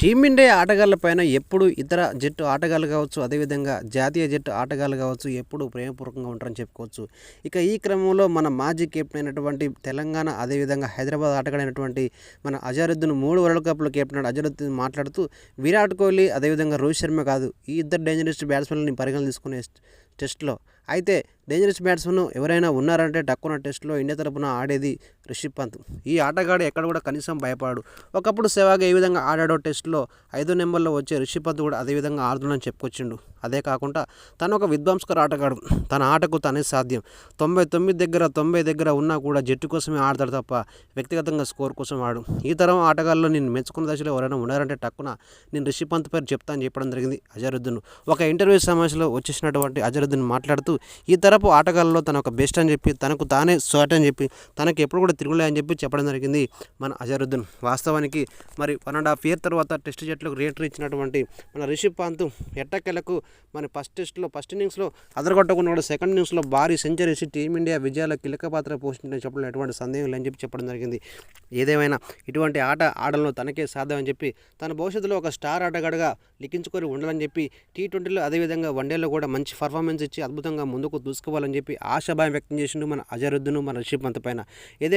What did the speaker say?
Team India ఆటగాళ్ళపైన ఎప్పుడు ఇతర జట్టు ఆటగాళ్ళు కావచ్చు అదేవిధంగా జాతీయ జట్టు ఆటగాళ్ళు కావచ్చు ఎప్పుడు ప్రేమపూర్వకంగా ఉంటారని చెప్పుకోవచ్చు. ఇక ఈ క్రమంలో మన మాజీ కెప్టెన్ అయినటువంటి తెలంగాణ అదేవిధంగా హైదరాబాద్ ఆటగాడైనటువంటి మన అజరుద్దీన్ మూడు వరల్డ్ కప్లో కెప్టెన్ అజరుద్దీన్ మాట్లాడుతూ విరాట్ కోహ్లీ అదేవిధంగా రోహిత్ శర్మ కాదు ఈ ఇద్దరు డేంజరస్ బ్యాట్స్మెన్ని పరిగణన తీసుకునే టెస్ట్లో. అయితే డేంజరస్ బ్యాట్స్మెన్ ఎవరైనా ఉన్నారంటే టక్కున టెస్ట్లో ఇండియా తరపున ఆడేది రిషబ్ పంత్. ఈ ఆటగాడు ఎక్కడ కూడా కనీసం భయపడాడు. ఒకప్పుడు సేవాగా ఏ విధంగా ఆడాడో టెస్ట్లో ఐదో నెంబర్లో వచ్చే రిషబ్ పంత్ కూడా అదే విధంగా ఆడుతుందని చెప్పుకొచ్చిండు. అదే కాకుండా తను ఒక విధ్వంసకర ఆటగాడు. తన ఆటకు తనే సాధ్యం. తొంభై తొమ్మిది దగ్గర తొంభై దగ్గర ఉన్నా కూడా జట్టు కోసమే ఆడతాడు తప్ప వ్యక్తిగతంగా స్కోర్ కోసం ఆడు. ఈ తరం ఆటగాళ్ళు నేను మెచ్చుకున్న దశలో ఎవరైనా ఉన్నారంటే టక్కున నేను రిషి పంత్ పేరు చెప్తాను చెప్పడం జరిగింది అజరుద్దీన్ ఒక ఇంటర్వ్యూ సమావేశంలో వచ్చేసినటువంటి అజరుద్దీన్ మాట్లాడుతూ ఈ తరపు ఆటగాళ్ళలో తన ఒక బెస్ట్ అని చెప్పి తనకు తానే షార్ట్ అని చెప్పి తనకు ఎప్పుడు కూడా తిరుగులే అని చెప్పి చెప్పడం జరిగింది మన అజరుద్దీన్ వాస్తవానికి మరి వన్ అండ్ హాఫ్ ఇయర్ తర్వాత టెస్ట్ జట్లకు రేటర్ ఇచ్చినటువంటి మన రిషి పంత్ ఎట్టకెలకు మన ఫస్ట్ టెస్ట్లో ఫస్ట్ ఇన్నింగ్స్లో అదరగొట్టకుండా కూడా సెకండ్ ఇన్నింగ్స్లో భారీ సెంచరీ వేసి టీమిండియా విజయాల కీలక పాత్ర పోషించిన చెప్పడం ఎటువంటి సందేహం లేని చెప్పి చెప్పడం జరిగింది. ఏదేమైనా ఇటువంటి ఆట ఆడడంలో తనకే సాధ్యం అని చెప్పి తన భవిష్యత్తులో ఒక స్టార్ ఆటగాడుగా లిఖించుకొని ఉండాలని చెప్పి టీ ట్వంటీలో అదేవిధంగా వన్డేలో కూడా మంచి పర్ఫార్మెన్స్ ఇచ్చి అద్భుతంగా ముందుకు దూసుకోవాలని చెప్పి ఆశాభాయం వ్యక్తం చేసిండు మన అజరుద్దును మన రిషిప్ పంత్ పైన. ఏదేమైనా